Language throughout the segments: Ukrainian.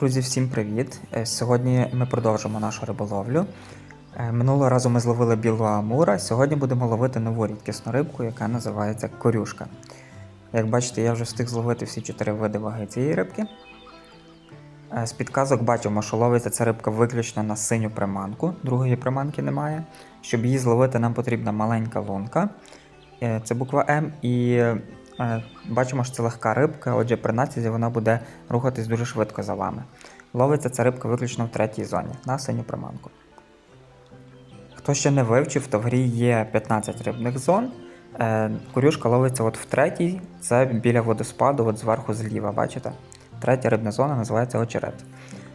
Друзі, всім привіт! Е, Сьогодні ми продовжимо нашу риболовлю. Е, Минулого разу ми зловили білого амура. Сьогодні будемо ловити нову рідкісну рибку, яка називається корюшка. Як бачите, я вже встиг зловити всі чотири види ваги цієї рибки. Е, З підказок бачимо, що ловиться ця рибка виключно на синю приманку, другої приманки немає. Щоб її зловити, нам потрібна маленька лунка. Це буква М, і бачимо, що це легка рибка, отже, при натязі вона буде рухатись дуже швидко за вами. Ловиться ця рибка виключно в третій зоні на синю приманку. Хто ще не вивчив, то в грі є 15 рибних зон. Е, Корюшка ловиться от в третій, це біля водоспаду, от зверху зліва, бачите? Третя рибна зона називається очерет.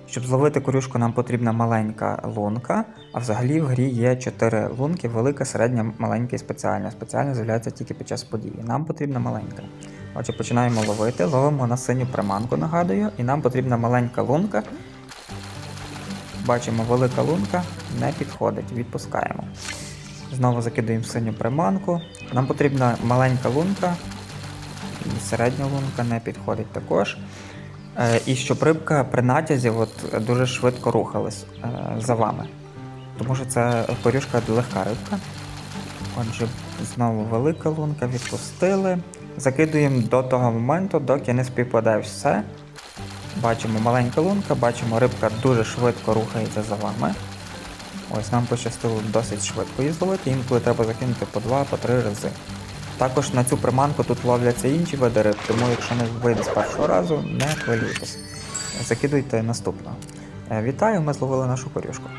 Щоб зловити корюшку, нам потрібна маленька лунка, а взагалі в грі є 4 лунки: велика, середня, маленька і спеціальна. Спеціальна з'являється тільки під час події. Нам потрібна маленька. Отже, починаємо ловити, ловимо на синю приманку, нагадую, і нам потрібна маленька лунка. Бачимо, велика лунка не підходить, відпускаємо. Знову закидаємо синю приманку. Нам потрібна маленька лунка, середня лунка не підходить також. Е, І щоб рибка при натязі от, дуже швидко рухалась е, за вами. Тому що це корюшка легка рибка. Отже, знову велика лунка відпустили. Закидуємо до того моменту, доки не співпаде все. Бачимо маленька лунка, бачимо, рибка дуже швидко рухається за вами. Ось нам пощастило досить швидко її зловити, інколи треба закинути по два, по три рази. Також на цю приманку тут ловляться інші види риб, тому якщо не вийде з першого разу, не хвилюйтесь. Закидуйте наступного. Е, Вітаю, ми зловили нашу корюшку.